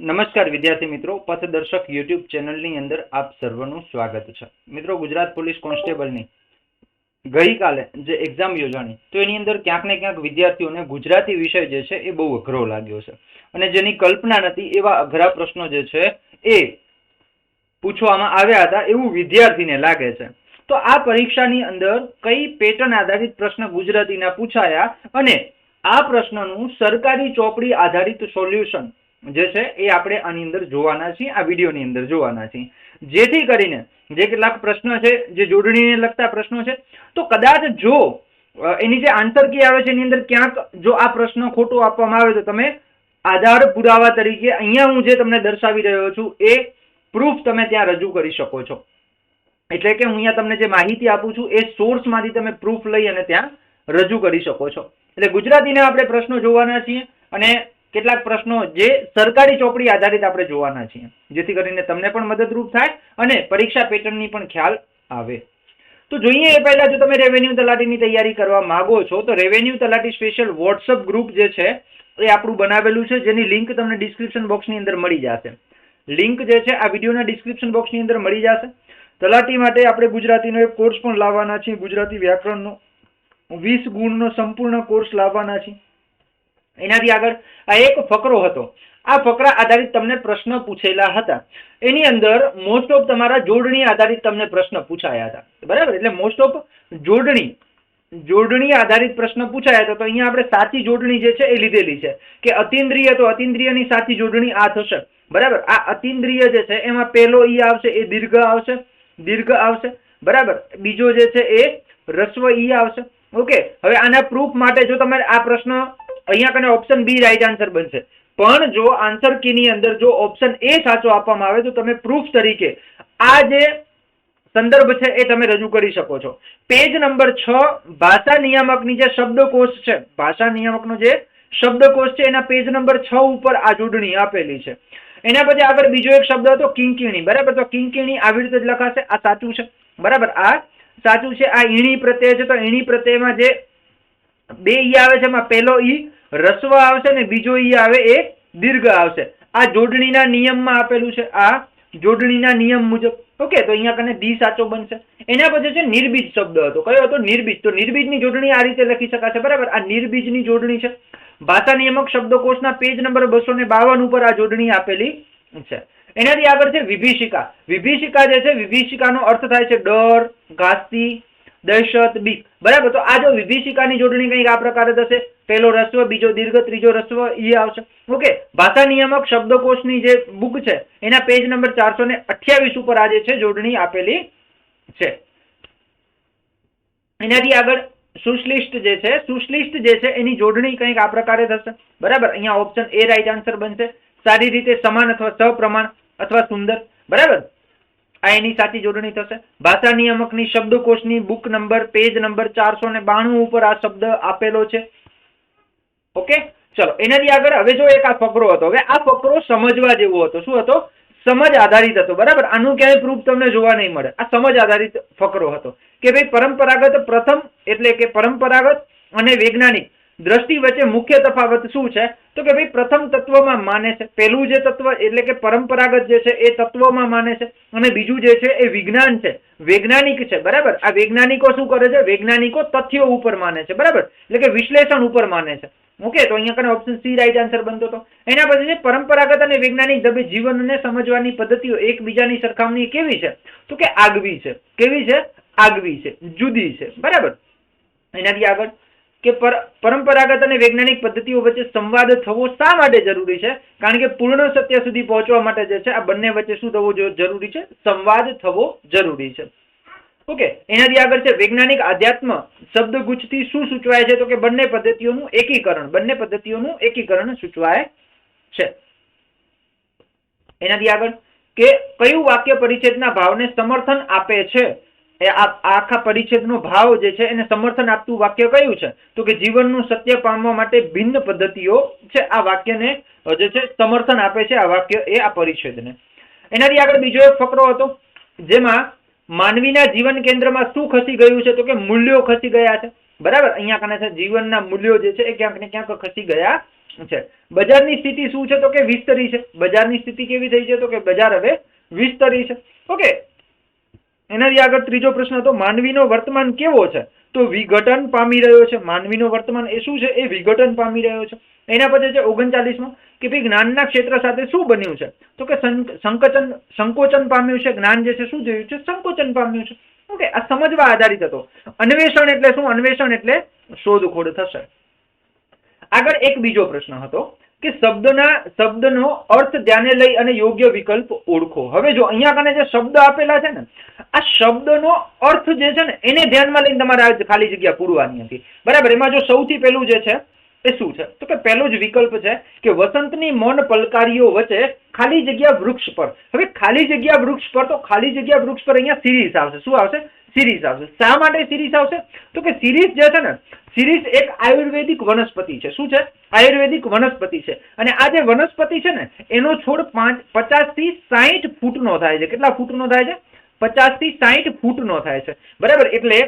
નમસ્કાર વિદ્યાર્થી મિત્રો, પથદર્શક યુટ્યુબ ચેનલની અંદર આપ સર્વનું સ્વાગત છે. મિત્રો, ગુજરાત પોલીસ કોન્સ્ટેબલની ગઈકાલે જે એક્ઝામ યોજાણી, તો એની અંદર ક્યાંક ને ક્યાંક વિદ્યાર્થીઓને ગુજરાતી વિષય જે છે એ બહુ અઘરો લાગ્યો છે. અને જેની કલ્પના નથી, એવા અઘરા પ્રશ્નો જે છે એ પૂછવામાં આવ્યા હતા એવું વિદ્યાર્થીને લાગે છે. તો આ પરીક્ષાની અંદર કઈ પેટર્ન આધારિત પ્રશ્ન ગુજરાતીના પૂછાયા અને આ પ્રશ્નનું સરકારી ચોપડી આધારિત સોલ્યુશન જે છે એ આપણે આની અંદર જોવાના છીએ, આ વિડીયોની અંદર જોવાના છીએ. જેથી કરીને જે કેટલાક પ્રશ્નો છે, જે જોડણીને લગતા પ્રશ્નો છે, તો કદાચ જો એની જે આન્સર કી આવે છે, એની અંદર ક્યાંક જો આ પ્રશ્ન ખોટો આપવામાં આવે તો તમે આધાર પુરાવા તરીકે અહીંયા હું જે તમને દર્શાવી રહ્યો છું, એ પ્રૂફ તમે ત્યાં રજૂ કરી શકો છો. એટલે કે હું અહીંયા તમને જે માહિતી આપું છું, એ સોર્સમાંથી તમે પ્રૂફ લઈ અને ત્યાં રજૂ કરી શકો છો. એટલે ગુજરાતીના આપણે પ્રશ્નો જોવાના છીએ અને કેટલાક પ્રશ્નો જે સરકારી ચોપડી આધારિત આપણે જોવાના છીએ. જેથી કરીને તમને પણ મદદરૂપ થાય અને પરીક્ષા પેટર્નની પણ ખ્યાલ આવે. તો જોઈએ એ પહેલા જો તમે રેવન્યુ તલાટીની તૈયારી કરવા માંગો છો, તો રેવન્યુ તલાટી સ્પેશિયલ વોટ્સઅપ ગ્રુપ જે છે, એ આપણું બનાવેલું છે. જેની લિંક તમને ડિસ્ક્રિપ્શન બોક્સની અંદર મળી જશે. લિંક જે છે, આ વિડીયોના ડિસ્ક્રિપ્શન બોક્સની અંદર મળી જશે. તલાટી માટે આપણે ગુજરાતીનો એક કોર્સ પણ લાવવાના છીએ. ગુજરાતી વ્યાકરણનો વીસ ગુણનો સંપૂર્ણ કોર્સ લાવવાના છીએ. એનાથી આગળ આ એક ફકરો હતો. આ ફકરા આધારિત તમને પ્રશ્ન પૂછેલા હતા. એની અંદર મોસ્ટ ઓફ તમારા જોડણી આધારિત તમને પ્રશ્ન પૂછાયા હતા. બરાબર? એટલે મોસ્ટ ઓફ જોડણી જોડણી આધારિત પ્રશ્ન પૂછાયા હતા. તો અહીંયા આપણે સાચી જોડણી જે છે એ લીધેલી છે. કે અતિન્દ્રિય તો અતિન્દ્રિયની સાચી જોડણી આ થશે. બરાબર? આ અતિન્દ્રિય જે છે એમાં પહેલો ઈ આવશે, એ દીર્ઘ આવશે દીર્ઘ આવશે. બરાબર? બીજો જે છે એ રસ્વ ઈ આવશે. ઓકે? હવે આના પ્રૂફ માટે જો તમારે આ પ્રશ્ન અહીંયા કને ઓપ્શન બી રાઈટ આન્સર બનશે. પણ જો આન્સર કી ની અંદર જો ઓપ્શન એ સાચો આપવામાં આવે તો તમે પ્રૂફ તરીકે આ જે સંદર્ભ છે એ તમે રજૂ કરી શકો છો. પેજ નંબર છ, ભાષા નિયામકની જે શબ્દકોશ છે, ભાષા નિયામકનો જે શબ્દકોશ છે, એના પેજ નંબર છ ઉપર આ જોડણી આપેલી છે. એના પછી આગળ બીજો એક શબ્દ હતો કિંકીણી. બરાબર? તો કિંકીણી આવી રીતે જ લખાશે. આ સાચું છે. બરાબર? આ સાચું છે. આ ઈણી પ્રત્યય છે. તો ઈણી પ્રત્યયમાં જે બે ઈ આવે છે, એમાં પહેલો ઈ રસ્વ આવશે ને બીજો ઈ આવે એ દીર્ઘ આવશે. આ જોડણીના નિયમમાં આપેલું છે આ જોડણીના નિયમ મુજબ. ઓકે, તો અહીંયા કને દી સાચો બનશે. એના પછી છે નિર્બીજ શબ્દ હતો. કયો હતો? નિર્બીજ. તો નિર્બીજની જોડણી આ રીતે લખી શકાશે. બરાબર? આ નિર્બીજની જોડણી છે. ભાષા નિયમક શબ્દકોશના પેજ નંબર બસો ને બાવન ઉપર આ જોડણી આપેલી છે. એનાથી આગળ છે વિભીષિકા. વિભીષિકા જે છે, વિભીષિકાનો અર્થ થાય છે ડર, ઘાસતી, દહેશત, બીક. બરાબર? તો આ જો વિભીષિકાની જોડણી કંઈક આ પ્રકારે થશે પહેલો રસ્વ, બીજો દીર્ઘ, ત્રીજો રસ્વ, ઈ આવશે. ઓકે, ભાષા નિયામક શબ્દકોશની જે બુક છે, એના પેજ નંબર ચારસો ને અઠ્યાવીસ ઉપર આજે છે જોડણી આપેલી છે. એનાથી આગળ સુશ્લિષ્ટ જે છે, સુશ્લિષ્ટ જે છે, એની જોડણી કંઈક આ પ્રકારે થશે. બરાબર? અહીંયા ઓપ્શન એ રાઈટ આન્સર બનશે. સારી રીતે સમાન અથવા સપ્રમાણ અથવા સુંદર. બરાબર? આ એની સાચી જોડણી થશે. ભાષા નિયામકની શબ્દકોશની બુક નંબર, પેજ નંબર ચારસો ને બાણું ઉપર આ શબ્દ આપેલો છે. ઓકે? ચલો, એનાથી આગળ હવે જો એક આ ફકરો હતો, હવે આ ફકરો સમજવા જેવો હતો. શું હતો? સમજ આધારિત હતો, બરાબર? આનું ક્યાંય પ્રૂફ તમને જોવા નહીં મળે. આ સમજ આધારિત ફકરો હતો. કે ભાઈ પરંપરાગત પ્રથમ એટલે કે પરંપરાગત અને વૈજ્ઞાનિક દ્રષ્ટિ વચ્ચે મુખ્ય તફાવત શું છે? તો કે ભાઈ પ્રથમ તત્વમાં માને છે. પહેલું જે તત્વ એટલે કે પરંપરાગત જે છે એ તત્વમાં માને છે. અને બીજું જે છે એ વિજ્ઞાન છે. વૈજ્ઞાનિક છે, બરાબર? આ વૈજ્ઞાનિકો શું કરે છે? વૈજ્ઞાનિકો તથ્યો ઉપર માને છે, બરાબર? એટલે કે વિશ્લેષણ ઉપર માને છે. ઓકે, તો અહીંયા કને ઓપ્શન સી રાઈટ આન્સર બનતો હતો. એના પછી છે પરંપરાગત અને વૈજ્ઞાનિક ઢબે જીવનને સમજવાની પદ્ધતિઓ એકબીજાની સરખામણી કેવી છે? તો કે આગવી છે. કેવી છે? આગવી છે. જુદી છે. બરાબર? એનાથી આગળ કે પરંપરાગત અને વૈજ્ઞાનિક પદ્ધતિઓ વચ્ચે સંવાદ થવો શા માટે જરૂરી છે? કારણ કે પૂર્ણ સત્ય સુધી પહોંચવા માટે જે છે, આ બંને વચ્ચે શું થવું જરૂરી છે? સંવાદ થવો જરૂરી છે. ઓકે, એનાથી આગળ છે, વૈજ્ઞાનિક આધ્યાત્મ શબ્દગુચ્છથી શું સૂચવાય છે? તો કે બંને પદ્ધતિઓનું એકીકરણ, બંને પદ્ધતિઓનું એકીકરણ સૂચવાય છે. એનાથી આગળ, કે કયું વાક્ય પરિચ્છેદના ભાવને સમર્થન આપે છે? એ આખા પરિચ્છેદનો ભાવ જે છે એને સમર્થન આપતું વાક્ય કયું છે? તો કે જીવનનું સત્ય પામવા માટે ભિન્ન પદ્ધતિઓ છે આ વાક્યને જે છે સમર્થન આપે છે આ વાક્ય એ આ પરિચ્છેદને. એનાથી આગળ બીજો એક ફકરો હતો, જેમાં માનવીના જીવન કેન્દ્રમાં શું ખસી ગયું છે તો કે મૂલ્યો ખસી ગયા છે. બરાબર? અહીંયા કને છે જીવનના મૂલ્યો જે છે એ ક્યાંક ને ક્યાંક ખસી ગયા છે. બજારની સ્થિતિ શું છે તો કે વિસ્તરી છે. બજારની સ્થિતિ કેવી થઈ છે તો કે બજાર હવે વિસ્તરી છે. ઓકે એનાથી આગળ ત્રીજો પ્રશ્ન હતો, માનવીનો વર્તમાન કેવો છે? તો વિઘટન પામી રહ્યો છે. માનવીનો વર્તમાન એ શું છે? એ વિઘટન પામી રહ્યો છે. એના પછી છે ઓગણચાલીસમાં, કે ભાઈ જ્ઞાનના ક્ષેત્ર સાથે શું બન્યું છે? તો કે સંકોચન સંકોચન પામ્યું છે. જ્ઞાન જે છે, શું થયું છે? સંકોચન પામ્યું છે. ઓકે, આ સમજવા આધારિત હતો. અન્વેષણ એટલે શું? અન્વેષણ એટલે શોધખોળ થશે. આગળ એક બીજો પ્રશ્ન હતો. કે શબ્દના, શબ્દનો અર્થ ધ્યાને લઈ અને યોગ્ય વિકલ્પ ઓળખો. હવે જો અહીંયા કને જે શબ્દ આપેલા છે ને, આ શબ્દનો અર્થ જે છે ને, એને ધ્યાનમાં લઈને તમારે આ ખાલી જગ્યા પૂરવાની હતી. બરાબર, એમાં જો સૌથી પહેલું જે છે, એ શું છે? તો કે પહેલો જ વિકલ્પ છે કે વસંતની મન પલકારીઓ વચ્ચે ખાલી જગ્યા વૃક્ષ પર. હવે ખાલી જગ્યા વૃક્ષ પર તો ખાલી જગ્યા વૃક્ષ પર અહીંયા સિરીઝ આવશે. શું આવશે? સિરીઝ આવશે. શા માટે સિરીઝ આવશે? તો કે સિરીઝ જે છે ને, સિરીઝ એક આયુર્વેદિક વનસ્પતિ છે. શું છે? આયુર્વેદિક વનસ્પતિ છે. અને આ જે વનસ્પતિ છે ને, એનો છોડ પાંચ પચાસથી સાહીઠ ફૂટનો થાય છે. કેટલા ફૂટનો થાય છે? પચાસથી સાહીઠ ફૂટનો થાય છે. બરાબર? એટલે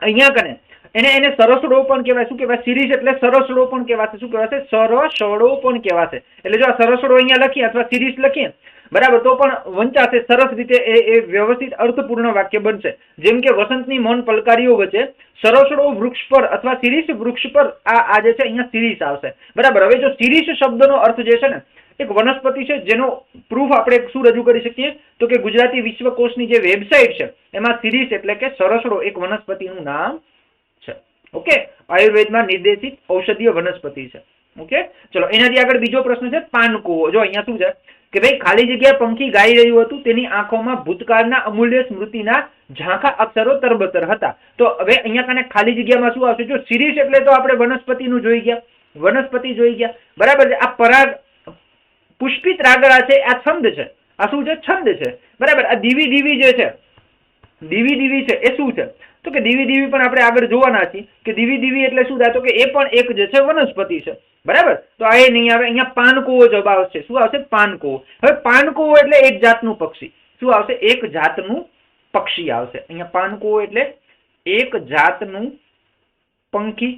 અહીંયા કને એને એને સરસડો પણ કહેવાય. શું કહેવાય? સિરીઝ એટલે સરસડો પણ કહેવાશે. શું કહેવાશે? સરસડો પણ કહેવાશે. એટલે જો આ સરસડો અહીંયા લખીએ અથવા સિરીઝ લખીએ, બરાબર, તો પણ વંચાશે. સરસ રીતે એ એ વ્યવસ્થિત અર્થપૂર્ણ વાક્ય બનશે. જેમ કે વસંતની મૌન પલકારીઓ વચ્ચે સરસડો વૃક્ષ પર અથવા સિરીસ વૃક્ષ પર આ આ જે છે, અહીંયા સિરીસ આવશે. બરાબર, હવે જો સિરીસ શબ્દનો અર્થ જે છે ને, એક વનસ્પતિ છે, જેનો પ્રૂફ આપણે શું રજૂ કરી શકીએ? તો કે ગુજરાતી વિશ્વકોશની જે વેબસાઇટ છે, એમાં સિરીસ એટલે કે સરસડો એક વનસ્પતિનું નામ છે. ઓકે આયુર્વેદમાં નિર્દેશિત ઔષધીય વનસ્પતિ છે. ઓકે ચલો, એનાથી આગળ બીજો પ્રશ્ન છે, પાનકુવો. જો અહીંયા શું છે? કે ભાઈ, ખાલી જગ્યા પંખી ગાઈ રહ્યું હતું, તેની આંખોમાં ભૂતકાળના અમૂલ્ય સ્મૃતિના ઝાંખા અક્ષરો તરબતર હતા. તો હવે અહીંયા કને ખાલી જગ્યામાં શું આવશે? જો શિરીષ એટલે તો આપણે વનસ્પતિનું જોઈ ગયા. વનસ્પતિ જોઈ ગયા. બરાબર છે? આ પરાગ, પુષ્પિત રાગડા છે, આ છંદ છે. આ શું છે? છંદ છે. બરાબર? આ દીવી દીવી જે છે દીવી દીવી છે, એ શું છે? તો કે દીવી દીવી પણ આપણે આગળ જોવાના છીએ કે દીવી દીવી એટલે શું થાય? તો કે એ પણ એક જે છે, વનસ્પતિ છે. બરાબર? તો આ એ નહીં આવે. અહીંયા પાનકુવો જવાબ આવશે. શું આવશે? પાનકુવો. હવે પાનકુવો એટલે એક જાતનું પક્ષી. શું આવશે? એક જાતનું પક્ષી આવશે. અહીંયા પાનકુવો એટલે એક જાતનું પંખી.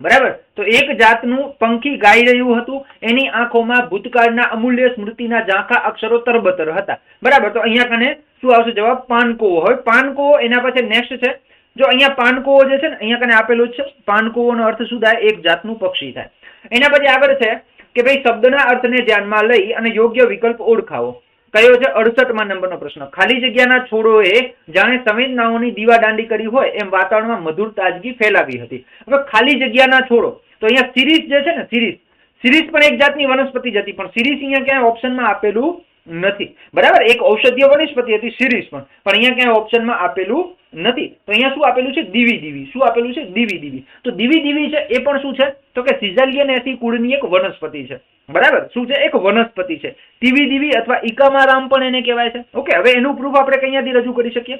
બરાબર? તો એક જાતનું પંખી ગાઈ રહ્યું હતું. એની આંખોમાં ભૂતકાળના અમૂલ્ય સ્મૃતિના ઝાંખા અક્ષરો તરબતર હતા. બરાબર? તો અહીંયા કને શું આવશે જવાબ? પાનકુવો. હવે પાનકુવો એના પાછળ નેક્સ્ટ છે. જો અહીંયા પાનકુવો જે છે ને, અહીંયા કને આપેલું છે. પાનકોવોનો અર્થ શું થાય? એક જાતનું પક્ષી થાય. એના પછી આગળ છે કે ભાઈ શબ્દના અર્થને ધ્યાનમાં લઈ અને યોગ્ય વિકલ્પ ઓળખાવો. કયો છે? અડસઠમાં નંબરનો પ્રશ્ન. ખાલી જગ્યાના છોડોએ જાણે સંવેદનાઓની દીવા દાંડી કરી હોય એમ વાતાવરણમાં મધુર તાજગી ફેલાવી હતી. હવે ખાલી જગ્યાના છોડો. તો અહીંયા સિરીઝ જે છે ને, સિરીઝ. સિરીઝ પણ એક જાતની વનસ્પતિ જ હતી, પણ સિરીઝ અહીંયા ક્યાંય ઓપ્શનમાં આપેલું નથી. બરાબર? એક ઔષધીય વનસ્પતિ હતી સિરીઝ પણ. પણ અહીંયા ક્યાંય ઓપ્શનમાં આપેલું નથી. તો અહીંયા શું આપેલું છે? દીવી દીવી શું આપેલું છે? દીવી દીવી તો દીવી દીવી છે, એ પણ શું છે? તો કે સિઝાલિયન એસી કુળની એક વનસ્પતિ છે. બરાબર? શું છે? એક વનસ્પતિ છે. દીવી દીવી અથવા ઇકામારામ પણ એને કહેવાય છે. ઓકે, હવે એનું પ્રૂફ આપણે કયાંથી રજૂ કરી શકીએ?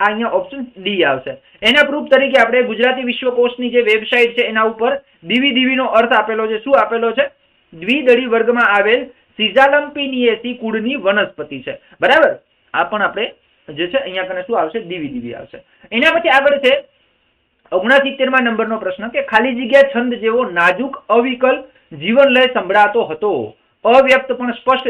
આ અહીંયા ઓપ્શન ડી આવશે. એના પ્રૂફ તરીકે આપણે ગુજરાતી વિશ્વકોશની જે વેબસાઇટ છે, એના ઉપર દીવી દીવીનો અર્થ આપેલો છે. શું આપેલો છે? દ્વિદળી વર્ગમાં આવેલ સિઝાલમ્પિનિએસી કુળની વનસ્પતિ છે. બરાબર? આ પણ આપણે જે છે, અહીંયા કને શું આવશે? દીવી દીવી આવશે. એના પછી આગળ છે, ઓગણસિત્તેરમાં નંબરનો પ્રશ્ન કે ખાલી જગ્યા છંદ જેવો નાજુક અવિકલ જીવન લય સંભળાતો હતો. અવ્યક્ત પણ સ્પષ્ટ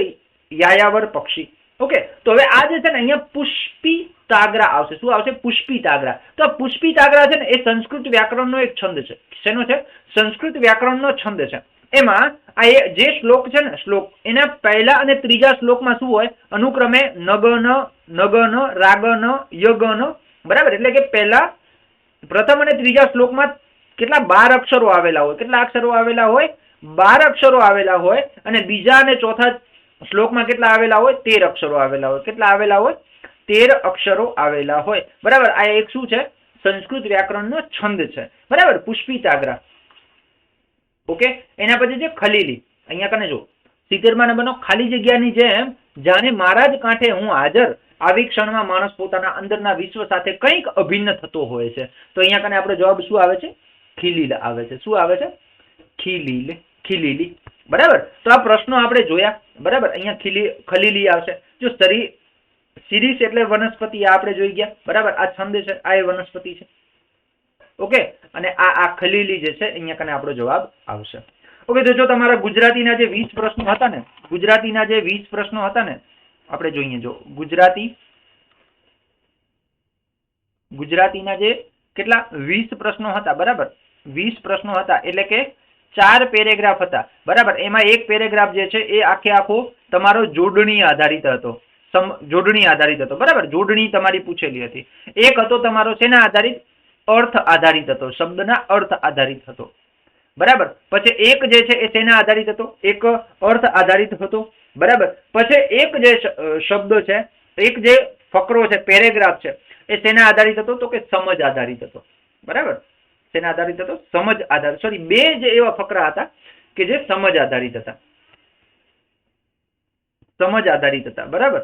યાયાવર પક્ષી. ઓકે? તો હવે આ જે છે ને, અહીંયા પુષ્પી તાગરા આવશે. શું આવશે? પુષ્પી તાગરા તો પુષ્પી તાગરા છે ને, એ સંસ્કૃત વ્યાકરણનો એક છંદ છે. શેનો છે? સંસ્કૃત વ્યાકરણનો છંદ છે. એમાં આ જે શ્લોક છે ને, શ્લોક, એના પહેલા અને ત્રીજા શ્લોકમાં શું હોય? અનુક્રમે નગન નગન, રાગન, યગન, બરાબર? એટલે કે પહેલા પ્રથમ અને ત્રીજા શ્લોકમાં કેટલા બાર અક્ષરો આવેલા હોય? કેટલા અક્ષરો આવેલા હોય? બાર અક્ષરો આવેલા હોય અને બીજા અને ચોથા શ્લોકમાં કેટલા આવેલા હોય? તેર અક્ષરો આવેલા હોય. કેટલા આવેલા હોય? તેર અક્ષરો આવેલા હોય. બરાબર? આ એક શું છે? સંસ્કૃત વ્યાકરણનો છંદ છે. બરાબર? પુષ્પિતાગ્રા ઓકે? એના પછી છે ખલીલી. અહીંયા કને જો સિત્તેરમાં નંબરનો ખાલી જગ્યાની જેમ જાણે મારા જ કાંઠે હું હાજર. આવી ક્ષણમાં માણસ પોતાના અંદરના વિશ્વ સાથે કંઈક અભિન્ન થતો હોય છે. તો અહીંયા કને આપણો જવાબ શું આવે છે? ખીલીલ આવે છે. શું આવે છે? ખીલીલ. ખીલીલી. બરાબર? તો આ પ્રશ્નો આપણે જોયા. બરાબર? અહીંયા ખીલી, ખલીલી આવશે. જો સરી સિરીસ એટલે વનસ્પતિ આપણે જોઈ ગયા. બરાબર? આ છંદ છે. આ એ વનસ્પતિ છે. ઓકે? અને આ આ ખલીલી જે છે, અહીંયા કને આપણો જવાબ આવશે. ઓકે, તો જો તમારા ગુજરાતીના જે વીસ પ્રશ્નો હતા ને, ગુજરાતીના જે વીસ પ્રશ્નો હતા ને, આપણે જોઈએ, જો ગુજરાતી, ગુજરાતીના જે કેટલા? વીસ પ્રશ્નો હતા, બરાબર? વીસ પ્રશ્નો હતા, એટલે કે ચાર પેરેગ્રાફ હતા, બરાબર? એમાં એક પેરેગ્રાફ જે છે, એ આખે આખો તમારો જોડણી આધારિત હતો. જોડણી આધારિત હતો, બરાબર? જોડણી તમારી પૂછેલી હતી. એક હતો તમારો શેના આધારિત? અર્થ આધારિત હતો, શબ્દના અર્થ આધારિત હતો. બરાબર? પછી એક જે છે એ શેના આધારિત હતો? એક અર્થ આધારિત હતો. બરાબર? પછી એક જે શબ્દ છે, એક જે ફકરો છે, પેરેગ્રાફ છે, એ શેના આધારિત હતો? તો કે સમજ આધારિત હતો. બરાબર? શેના આધારિત હતો? સમજ આધારિત. સોરી બે જે એવા ફકરા હતા કે જે સમજ આધારિત હતા. સમજ આધારિત હતા. બરાબર?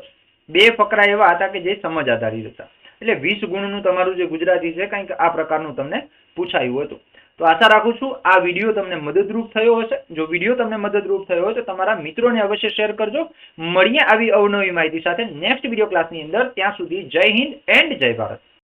બે ફકરા એવા હતા કે જે સમજ આધારિત હતા. એટલે વીસ ગુણનું તમારું જે ગુજરાતી છે, કંઈક આ પ્રકારનું તમને પૂછાયું હતું. તો આશા રાખું છું આ વીડિયો તમને મદદરૂપ થયો હશે. જો વીડિયો તમને મદદરૂપ થયો તો તમારા મિત્રોને અવશ્ય શેર કરજો. મળીએ આવી અવનવી માહિતી સાથે નેક્સ્ટ વીડિયો ક્લાસની અંદર. ત્યાં સુધી જય હિન્દ એન્ડ જય ભારત.